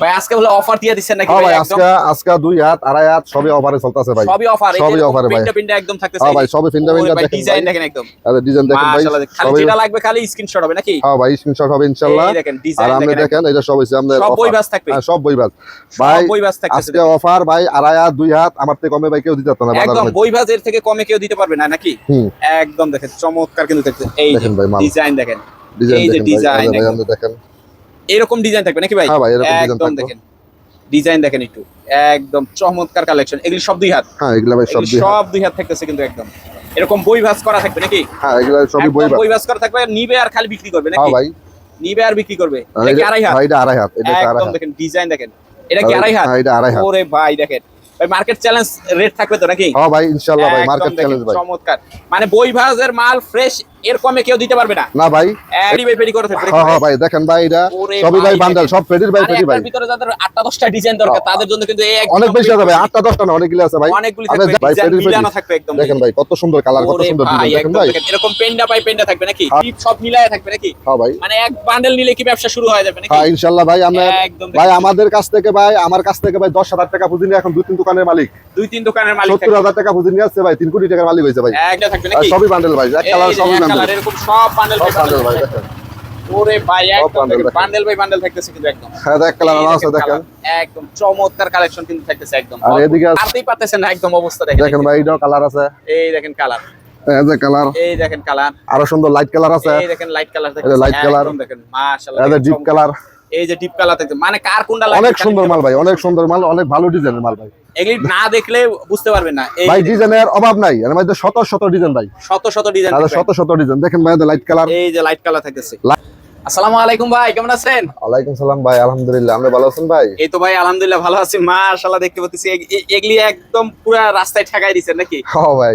ভাই আজকে অফার দিয়ে দিচ্ছেন নাকি হ্যাঁ ভাই আজকে আজকে দুই হাত আড়াই হাত সবই অফারে চলতেছে ভাই। সবই অফার সবই ভাই। একদম থাকতেছে। হ্যাঁ ভাই সবই ফিন্ডা ফিন্ডা দেখেন ডিজাইন দেখেন একদম। ডিজাইন দেখেন ভাই খালি যেটা লাগবে খালি স্ক্রিনশট হবে নাকি? হ্যাঁ ভাই স্ক্রিনশট হবে ইনশাআল্লাহ। এই দেখেন আর আপনি দেখেন। দেখেন এটা সব হইছে আমাদের সব বই বাস থাকবে। সব বই বাস ভাই বই বাস থাকতেছে। আজকে অফার ভাই আড়াই হাত দুই হাত আমার থেকে কমে ভাই কেউ দিতে পারতো না একদম। বই বাজের থেকে কমে কেউ দিতে পারবে না নাকি? একদম দেখেন চমৎকার কিন্তু দেখেন। এই যে দেখেন ভাই ডিজাইন দেখেন। এরকম ডিজাইন থাকবে নাকি ভাই? হ্যাঁ একদম দেখেন। ডিজাইন দেখেন একটু। একদম চমৎকার কালেকশন এগুলি সব দুই হাত। হ্যাঁ এগুলা ভাই সব দুই হাত। সব দুই হাত থাকতেছে কিন্তু একদম। এরকম বই ভাস করা থাকবে নাকি? হ্যাঁ এগুলা সবই বই বাস বই ভাস করা থাকবে। নিবে আর খালি বিক্রি করবে নাকি? হ্যাঁ ভাই। নিবে আর বিক্রি করবে। এটা কি আড়াই হাত? ভাই এটা আড়াই হাত। এটা আড়াই একদম হাত। দেখেন ডিজাইন দেখেন। এটা কি আড়াই হাত? হ্যাঁ এটা আড়াই হাত। ওরে ভাই দেখেন। ভাই মার্কেট চ্যালেঞ্জ রেট থাকবে তো নাকি? হ্যাঁ ভাই ইনশাআল্লাহ ভাই মার্কেট চ্যালেঞ্জ ভাই। চমৎকার। মানে বই ভাজের মাল ফ্রেশ এর কমে কেউ দিতে পারবে না। না ভাই। এডি ভাই পেডি করে থাকবে হ্যাঁ হ্যাঁ ভাই দেখেন ভাই এটা সবই ভাই বান্ডেল সব ফেডির ভাই ফেডি ভাই। ভিতরে যাদের আটটা দশটা ডিজাইন দরকার তাদের জন্য কিন্তু এই অনেক বেশি আছে ভাই আটটা দশটা না অনেকগুলো আছে ভাই। অনেকগুলি থাকবে ভাই ডিজাইন ফেডির মিলানো থাকবে একদম। দেখেন ভাই কত সুন্দর কালার কত সুন্দর ডিজাইন দেখেন ভাই। এরকম পেন্ডা পাই পেন্ডা থাকবে নাকি? হ্যাঁ। টিপ সব মিলায় থাকবে নাকি? হ্যাঁ ভাই। মানে এক বান্ডেল নিলে কি ব্যবসা শুরু হয়ে যাবে নাকি? হ্যাঁ ইনশাআল্লাহ ভাই আমরা ভাই আমাদের কাছ থেকে ভাই আমার কাছ থেকে ভাই দশ হাজার টাকা পুঁজি নিয়ে এখন দুই তিন দোকানের মালিক। দুই তিন দোকানের মালিক সত্তর থাকবে। হাজার টাকা পুঁজি নিয়ে আসছে ভাই তিন কোটি টাকার মালিক হয়েছে ভাই। একটা থাকবে নাকি? সবই বান্ডেল ভাই এক কালার সবই বান্ডেল কালার এরকম সব বান্ডেল ভাই দেখেন। ওরে ভাই একদম বান্ডেল বাই বান্ডেল থাকতেছে কিন্তু একদম। হ্যাঁ এক কালার আছে দেখেন একদম চমৎকার কালেকশন কিন্তু থাকতেছে একদম। আর এদিকে আছে- পারতেই না একদম অবস্থা দেখেন। দেখেন ভাই এটাও কালার আছে। এই দেখেন কালার এই যে কালার এই দেখেন কালার আরও সুন্দর লাইট কালার আছে। এই দেখেন লাইট কালার যে light colour। দেখেন মাশাআল্লাহ এই যে ডিপ কালার এই যে ডিপ কালার থাকছে মানে কার কোনটা লাগবে অনেক সুন্দর মাল ভাই অনেক সুন্দর মাল অনেক ভালো ডিজাইনের মাল ভাই। এগুলি না দেখলে বুঝতে পারবেন না। ভাই ডিজাইনের অভাব নাই। এর মধ্যে শত শত ডিজাইন ভাই। শত শত ডিজাইন শত শত ডিজাইন দেখেন ভাই লাইট কালার এই যে লাইট কালার থাকতেছে। আসসালামু আলাইকুম ভাই কেমন আছেন? ওয়ালাইকুম সালাম ভাই আলহামদুলিল্লাহ আপনি ভালো আছেন ভাই? এই তো ভাই আলহামদুলিল্লাহ ভালো আছি। মাশাআল্লাহ দেখতে পাচ্ছি এগ- এগুলি একদম পুরো রাস্তায় ঠেকাই দিচ্ছেন নাকি? হ্যাঁ ভাই।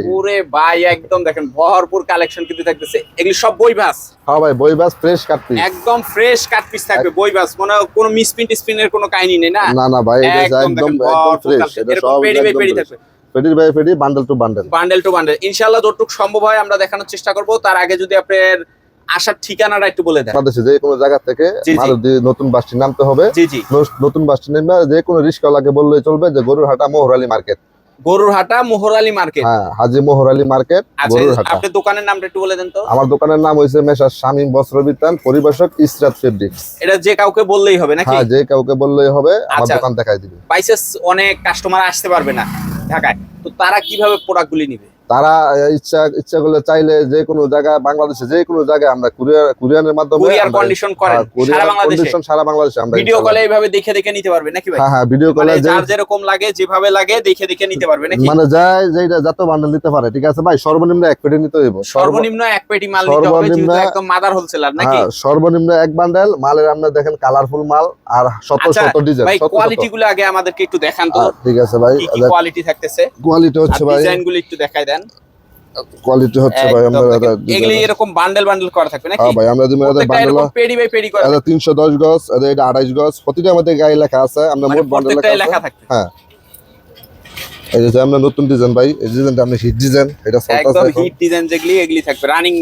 ভাই একদম দেখেন ভরপুর কালেকশন কিন্তু থাকতেছে এগুলি সব বই বাস? হ্যাঁ ভাই বই বাস ফ্রেশ কাটপি একদম ফ্রেশ কাট পিস থাকবে বই বাস। কোনো মিসপ্রিন্ট স্পিনের কোনো কাহিনী নেই না? না না ভাই এটা একদম ফ্রেশ এটা সব পেডি একদম পেডি থাকবে। ফেডির বাই ফেডি bundle to bundle bundle to bundle ইনশাআল্লাহ যতটুকু সম্ভব হয় আমরা দেখানোর চেষ্টা করব। তার আগে যদি আপনার আসার ঠিকানাটা একটু বলে দেন। বাংলাদেশে যে কোনো জায়গা থেকে নতুন বাসটি নামতে হবে। নতুন বাসটি নেমে যে কোনো রিস্কাওয়ালাকে বললেই চলবে যে গরুরহাটা মোহরালি মার্কেট গরুর হাটা মোহরালি মার্কেট হ্যাঁ হাজি মোহরালি মার্কেট আচ্ছা গরুরহাটা। আপনার দোকানের নামটা একটু বলে দেন তো। আমার দোকানের নাম শামীম বস্ত্র বিতান পরিবেশক ইসরাত ফেব্রিক্স এটা যে কাউকে বললেই হবে নাকি? হ্যাঁ যে কাউকে বললেই হবে আমার আচ্ছা। দোকান দেখাই দিবে। বাইসেস অনেক কাস্টমার আসতে পারবে না ঢাকায়। তো তারা কীভাবে প্রোডাক্টগুলি নিবে? তারা ইচ্ছা ইচ্ছা করলে চাইলে যে কোনো জায়গায় বাংলাদেশে যে কোনো জায়গায় আমরা কুরিয়ার কুরিয়ারের মাধ্যমে কুরিয়ার কন্ডিশন করেন হ্যাঁ, সারা বাংলাদেশে। সারা বাংলাদেশে আমরা ভিডিও কলে এইভাবে দেখে দেখে নিতে পারবে নাকি ভাই? হ্যাঁ হ্যাঁ ভিডিও কলে মানে যার যেরকম লাগে যেভাবে লাগে দেখে দেখে নিতে পারবে নাকি? মানে যায় যেটা যত বান্ডেল দিতে পারে ঠিক আছে ভাই? সর্বনিম্ন এক পেটি নিতে হইব। সর্বনিম্ন এক পেটি মাল নিতে হবে যেহেতু একদম মাদার হোলসেলার নাকি? হ্যাঁ সর্বনিম্ন এক বান্ডেল মালের আমরা দেখেন কালারফুল মাল আর শত আচ্ছা, শত ডিজাইন ভাই কোয়ালিটি গুলো আগে আমাদেরকে একটু দেখান তো। ঠিক আছে ভাই কি কোয়ালিটি থাকতেছে? কোয়ালিটি হচ্ছে ভাই। ডিজাইনগুলো একটু দেখাই দেন। কোয়ালিটি হচ্ছে ভাই আমরা। এগুলি এরকম বান্ডেল বান্ডেল করা থাকবে নাকি? হ্যাঁ ভাই আমরা বান্ডেল পেডি বাই পেডি করা এটা তিনশো দশ গজ এটা এটা আড়াইশ গজ প্রতিটার মধ্যে গায়ে লেখা আছে আমরা মানে মোট বান্ডেল লেখা আছে। হ্যাঁ। এই যে আমরা নতুন ডিজাইন ভাই এই ডিজাইনটা আপনি হিট ডিজাইন এটা একদম হিট ডিজাইন যেগুলি এগুলি থাকবে। রানিং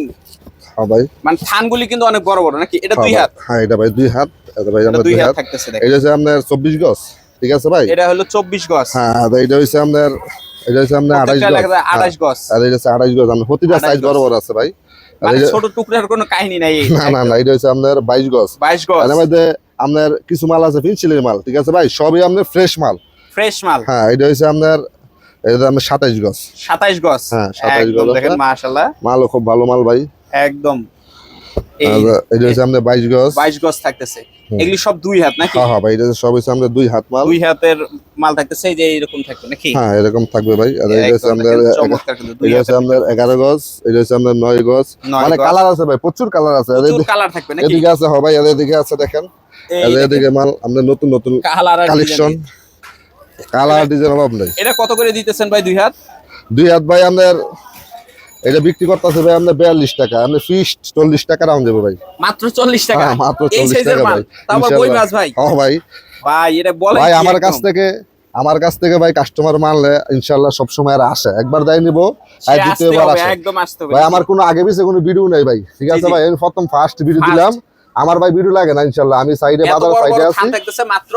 হ্যাঁ ভাই। মানে থানগুলি কিন্তু অনেক বড় বড় নাকি? এটা হ্যাঁ দুই হাত। হ্যাঁ এটা ভাই দুই হাত এটা ভাই আমরা দুই হাত থাকতেছে এটা হচ্ছে আপনার চব্বিশ গজ ঠিক আছে ভাই? এটা হলো চব্বিশ গজ। হ্যাঁ এটা হচ্ছে আপনার এটা হচ্ছে আপনার প্রত্যেকটা গজ। আঠাশ গজ। আর এটা হচ্ছে আড়াইশ গজ। আমরা প্রতিটা সাইজ বড় আছে ভাই। মানে ছোট টুকরার কোনো কাহিনী নাই না না না এটা হচ্ছে আপনার বাইশ গজ। বাইশ গজ। এর মধ্যে আপনার কিছু মাল আছে ফিনশিলের মাল ঠিক আছে ভাই? সবই আপনার ফ্রেশ মাল। ফ্রেশ মাল। হ্যাঁ এটা হচ্ছে আপনার এটা আপনার সাতাইশ গজ। সাতাইশ গজ। হ্যাঁ, 27 একদম গজ। দেখেন মাশাল্লাহ মালও খুব ভালো মাল ভাই। একদম। এটা হচ্ছে আপনার বাইশ গজ। বাইশ গজ থাকতেছে। এগুলি সব দুই হাত নাকি? হ্যাঁ হ্যাঁ ভাই এটা সব হচ্ছে আপনার দুই হাত মাল। দুই হাতের মাল থাকতেছে এই যে এরকম থাকবে নাকি? হ্যাঁ এরকম থাকবে ভাই। আর এটা হচ্ছে দুই এটা হচ্ছে আপনার এগারো গজ এটা হচ্ছে আপনার নয় গজ। নয় মানে কালার আছে ভাই প্রচুর কালার আছে। প্রচুর কালার থাকবে নাকি? এদিকে আছে হ্যাঁ ভাই এদিকে আছে দেখেন। এদিকে মাল আপনার নতুন নতুন কালার কালেকশন কালার ডিজাইন অভাব নেই। এটা কত করে দিতেছেন ভাই দুই হাত? দুই হাত ভাই আপনার এটা বিক্রি করতেছে ভাই আমরা বিয়াল্লিশ টাকা আপনি ফিস চল্লিশ টাকা রাউন্ড দেবো ভাই। মাত্র চল্লিশ টাকা? হ্যাঁ, মাত্র 40 টাকা ভাই। তারপর বই মাছ ভাই। হ্যাঁ ভাই। ভাই এটা বলে ভাই আমার কাছ থেকে আমার কাছ থেকে ভাই কাস্টমার মানলে ইনশাল্লাহ সবসময় আর আসে। একবার দেয় নিবো আর দ্বিতীয়বার আসে। ভাই আমার কোনো আগে পিছে কোনো ভিডিও নেই ভাই ঠিক আছে ভাই? আমি প্রথম ফার্স্ট ভিডিও দিলাম। আমার ভাই ভিডিও লাগে না ইনশাল্লাহ আমি সাইডে বাজার সাইডে আছি। থাকতেছে মাত্র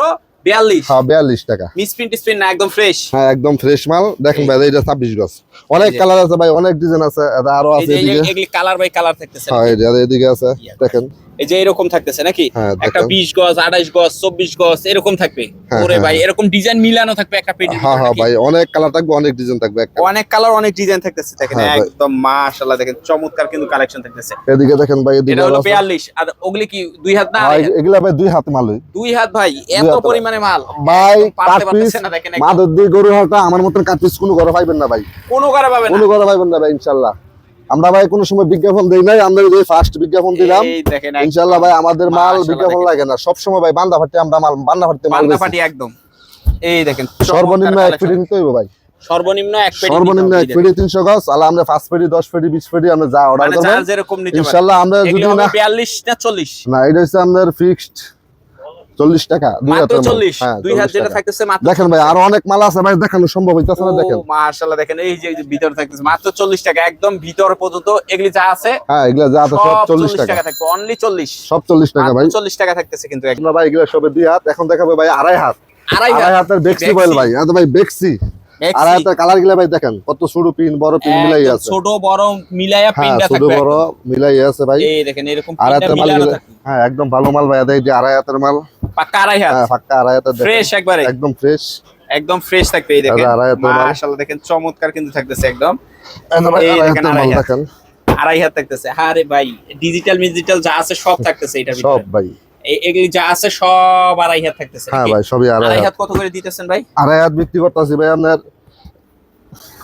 বিয়াল্লিশ। হ্যাঁ বিয়াল্লিশ টাকা। মিসপ্রিন্ট টিসপ্রিন্ট না একদম ফ্রেশ হ্যাঁ একদম ফ্রেশ মাল। দেখেন ভাই এটা ছাব্বিশ গজ। অনেক কালার আছে ভাই অনেক ডিজাইন আছে আরও আছে এই যে এদিকে। এগুলি কালার বাই কালার থাকতেছে। হ্যাঁ এই যে এদিকে আছে দেখেন। এই যে এরকম থাকতেছে নাকি? হ্যাঁ, একটা বিশ গজ আঠাইশ গজ চব্বিশ গজ এরকম থাকবে? হ্যাঁ, ওরে হ্যাঁ, ভাই এরকম ডিজাইন মিলানো থাকবে একটা পেটি হ্যাঁ হ্যাঁ ভাই অনেক কালার থাকবে অনেক ডিজাইন থাকবে অনেক কালার অনেক ডিজাইন থাকতেছে দেখেন একদম মাশাআল্লাহ দেখেন চমৎকার কিন্তু কালেকশন থাকতেছে। এদিকে দেখেন ভাই এদিকে এটা হলো আরও আছে। বিয়াল্লিশ আর ওগুলি কি দুই হাত না ভাই, এগুলা ভাই দুই হাত মাল দুই হাত ভাই এত। পরিমাণে মাল। ভাই পারতে পারতেছে না দেখেন। মাদুর দিয়ে গরু হালটা আমার মতন কাট পিস কোনো ঘরে পাইবেন না ভাই। কোনো করে পাবে না। কোনো ঘরে পাইবেন না ভাই ইনশাল্লাহ আমরা ভাই কোনো সময় বিজ্ঞাপন দেই নাই আমরা যে ফার্স্ট বিজ্ঞাপন দিলাম ইনশাল্লাহ ভাই আমাদের মাল বিজ্ঞাপন লাগে না। সব সময় ভাই বান্দা ফাটে আমরা মাল বান্দা ফাটতে মাল বেচি। পাটি একদম। এই দেখেন সর্বনিম্ন এক পেটি। নিতে হইব ভাই। সর্বনিম্ন এক পেটি সর্বনিম্ন এক পেটি তিনশো গজ আলা আমরা পাঁচ পেটি দশ পেটি বিশ পেটি আমরা যা অর্ডার মানে পারে। ইনশাল্লাহ আমরা যদি না 42 না 40 না এটা হচ্ছে আমাদের ফিক্সড চল্লিশ টাকা দুই। 40 হ্যাঁ, দুই হাজার যেটা থাকতেছে দেখেন ভাই আরও অনেক মাল আছে ভাই দেখানো সম্ভব হইতেছে না দেখেন। মাশাআল্লাহ দেখেন এই যে ভিতরে থাকতেছে মাত্র 40 টাকা একদম ভিতর পর্যন্ত এগুলি যা আছে হ্যাঁ এগুলা যা আছে সব চল্লিশ টাকা। থাকবে অনলি 40 সব চল্লিশ টাকা ভাই। 40 টাকা থাকতেছে কিন্তু ভাই এগুলা সবে দুই হাত এখন দেখাবো ভাই আড়াই হাত। আড়াই আড়াই হাত হাতের বেক্সি বল ভাই ভাই বেক্সি আড়াই কালারগুলা ভাই দেখেন কত ছোট পিন বড় পিন মিলাই আছে। ছোট বড় মিলায়া হ্যাঁ পিনটা ছোট বড় মিলাই আছে ভাই। এই দেখেন এরকম পিনটা হাতের মাল হ্যাঁ একদম ভালো মাল ভাই এই যে আড়াই হাতের মাল। পাক্কা আড়াই হাত। হ্যাঁ আড়াই দেখেন। ফ্রেশ একবারে। একদম ফ্রেশ একদম ফ্রেশ থাকবে এই দেখেন। মাল। মাশাআল্লাহ দেখেন চমৎকার কিন্তু থাকতেছে একদম। এই দেখেন, আড়াই হাত। আড়াই হাত থাকতেছে। আরে ভাই ডিজিটাল মিজিটাল যা আছে সব থাকতেছে এটার সব ভাই। এগুলি যা আছে সব আড়াই হাত থাকতেছে হ্যাঁ ভাই সবই আড়াই হাত কত করে দিতেছেন ভাই? আড়াই হাত বিক্রি করতেছি ভাই আপনার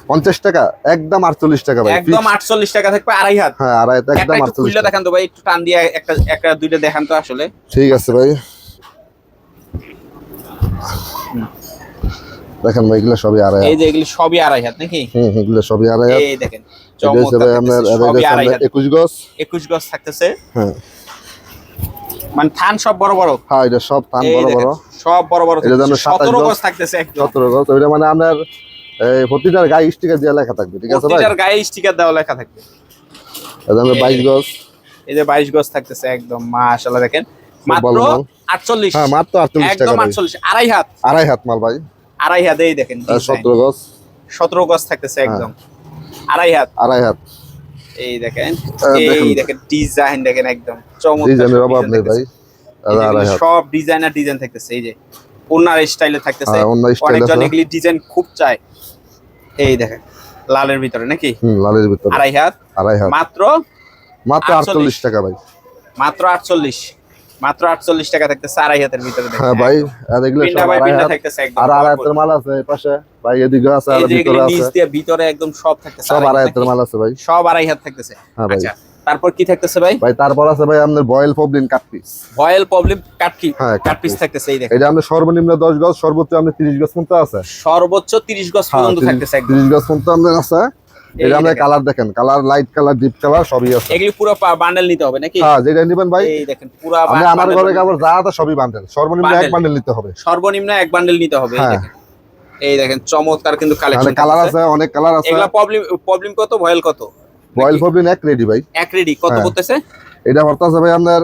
পঞ্চাশ টাকা একদম আটচল্লিশ টাকা ভাই একদম আটচল্লিশ টাকা থাকবে আড়াই হাত হ্যাঁ আড়াই হাত একদম আটচল্লিশ দেখান তো ভাই একটু টান দিয়ে একটা একটা দুইটা দেখান তো আসলে। ঠিক আছে ভাই। দেখেন ভাই এগুলো সবই আড়াই এই যে এগুলি সবই আড়াই হাত নাকি? হুম এগুলো সবই আড়াই হাত এই দেখেন চমৎকার ভাই আপনার থাকতেছে, সবই আড়াই আপনার হাত একুশ গজ। একুশ গজ থাকতেছে। হ্যাঁ। মানে থান সব বড় বড়। হ্যাঁ এটা সব থান বড় বড়। সব বড় বড় এটা যেন থাকতেছে, 27 সতেরো গজ। গজ থাকতেছে একদম। সতেরো গজ ওইটা মানে আপনার এই প্রতিটার গায়ে স্টিকার দিয়ে লেখা থাকবে ঠিক আছে ভাই? প্রতিটার গায়ে স্টিকার দেওয়া লেখা থাকবে। এটা আমরা এই- বাইশ গজ। এই যে বাইশ গজ থাকতেছে একদম মাশাআল্লাহ দেখেন। মাত্র ভালো মাল। আটচল্লিশ। হ্যাঁ মাত্র আটচল্লিশ টাকা একদম আড়াই হাত। আড়াই হাত মাল ভাই। আড়াই হাত এই দেখেন আর সতেরো গজ। সতেরো গজ থাকতেছে একদম। আড়াই হাত। আড়াই হাত। এই দেখেন এই দেখেন। ডিজাইন দেখেন একদম চমৎকার ডিজাইনের অভাব নেই ভাই। সব ডিজাইনার ডিজাইন থাকতেছে এই যে ওনার স্টাইলে থাকতেছে। হ্যাঁ, অনেকজন এগুলি ডিজাইন খুব চায়। এই দেখেন লালের ভিতরে নাকি? লালের ভিতরে। আড়াই হাত। আড়াই হাত। মাত্র মাত্র আটচল্লিশ। টাকা ভাই। মাত্র আটচল্লিশ। মাত্র আটচল্লিশ টাকা থাকতেছে আড়াই হাতের ভিতরে হ্যাঁ ভাই আর এগুলো সব বাই আড়াই হাত থাকতেছে আর আড়াই হাতের মাল আছে এই পাশে। ভাই এদিকে আছে আর ভিতরে আছে। নিচ দিয়ে ভিতরে একদম সব থাকতেছে সব আড়াই হাতের মাল আছে ভাই। সব আড়াই হাত থাকতেছে। হ্যাঁ ভাই। আচ্ছা তারপর কি থাকতেছে ভাই? ভাই তারপর আছে ভাই আপনার voile poplin cut piece. Voile poplin কাটকি হ্যাঁ, কাট পিস থাকতেছে এই দেখেন। এটা সর্বনিম্ন দশ গজ সর্বোচ্চ আপনি তিরিশ গজ পর্যন্ত আছে। সর্বোচ্চ 30 গজ হ্যাঁ পর্যন্ত থাকতেছে একদম। তিরিশ গজ পর্যন্ত আমাদের আছে। এটা আমরা কালার দেখেন colour light colour deep colour সবই আছে। এগুলি পুরো বান্ডেল নিতে হবে নাকি? হ্যাঁ যেটা নিবেন ভাই। এই দেখেন পুরো আপনি আমার ঘরে কাপড় যা আছে সবই বান্ডেল সর্বনিম্ন এক বান্ডেল নিতে হবে। সর্বনিম্ন এক বান্ডেল নিতে হবে এই হ্যাঁ। দেখেন। এই দেখেন চমৎকার কিন্তু কালেকশন কালার আছে অনেক কালার আছে। এগুলা প্রবলেম প্রবলেম কত? ভয়েল কত? বয়েল পবলিন এক রেডি ভাই। এক রেডি কত হ্যাঁ। করতেছে এটা ভর্তা আছে ভাই আপনার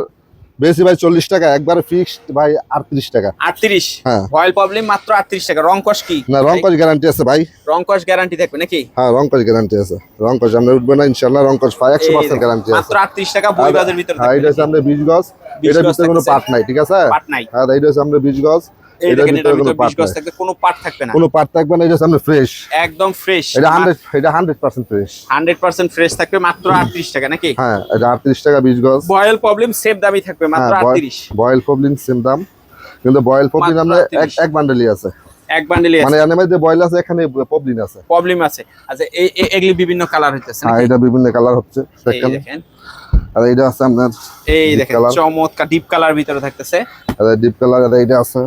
বেশি ভাই চল্লিশ টাকা একবার ফিক্সড ভাই আটত্রিশ টাকা। 38 হ্যাঁ। অয়েল প্রবলেম মাত্র 38 টাকা। রং কস কি? না রং কস গ্যারান্টি আছে ভাই। রং কস গ্যারান্টি থাকবে নাকি? হ্যাঁ রং কস গ্যারান্টি আছে। রং কস আমরা উঠবে না ইনশাল্লাহ রং কস পাই একশো পার্সেন্ট গ্যারান্টি আছে। মাত্র 38 টাকা বই বাজার ভিতরে হ্যাঁ এটা হচ্ছে আমাদের বীজ গছ। 20 এটার ভিতরে কোনো পাট নাই ঠিক আছে? পাট নাই। হ্যাঁ এটা হচ্ছে আমাদের বীজ গজ এই এটার দেখেন ভিতরে এটার কোনো পার্ট থাকবে কোনো পাট থাকবে না। কোনো পার্ট থাকবে না এটা হচ্ছে ফ্রেশ একদম ফ্রেশ এটা হান্ড্রেড এটা হান্ড্রেড পার্সেন্ট ফ্রেশ 100% ফ্রেশ থাকবে মাত্র 38 টাকা নাকি? হ্যাঁ এটা আটত্রিশ টাকা বিশ গজ ভয়েল প্রবলেম সেভ দামি থাকবে মাত্র 38 বয়েল পবলিন সেম দাম। কিন্তু বয়েল পবলিন আমরা এক এক বান্ডেলই আছে। এক বান্ডেলে মানে এখানে যে বয়েল আছে এখানে পবলিন আছে। প্রবলেম আছে। আচ্ছা এই এই- এগুলি বিভিন্ন কালার হইতেছে হ্যাঁ এটা বিভিন্ন কালার হচ্ছে দেখেন। আর এইটা আছে আপনার এই দেখেন চমৎকার ডিপ কালার ভিতরে থাকতেছে। আর ডিপ কালার আর এইটা আছে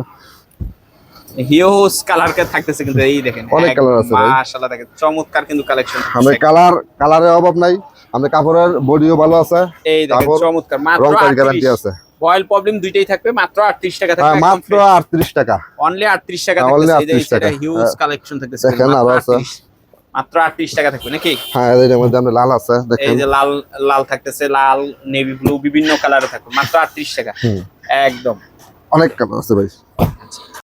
হিউজ কালার কে থাকতেছে কিন্তু এই দেখেন অনেক colour আছে। মাশাআল্লাহ দেখেন চমৎকার কিন্তু কালেকশন আমরা কালার কালারের অভাব নাই আমরা কাপড়ের বডিও ভালো আছে এই দেখেন চমৎকার মাত্র গ্যারান্টি আছে। ভয়েল প্রবলেম দুইটাই থাকবে মাত্র 38 টাকা হ্যাঁ থাকবে মাত্র আটত্রিশ টাকা। অনলি 38 টাকা হ্যাঁ, থাকতেছে এই যে হিউজ হ্যাঁ। কালেকশন থাকতেছে দেখেন, আরও আছে। মাত্র 38 টাকা থাকবে নাকি? হ্যাঁ এদের মধ্যে আমরা লাল আছে এই যে লাল লাল থাকতেছে লাল নেভি ব্লু বিভিন্ন কালারে থাকবে মাত্র 38 টাকা। একদম। অনেক কালার আছে ভাই।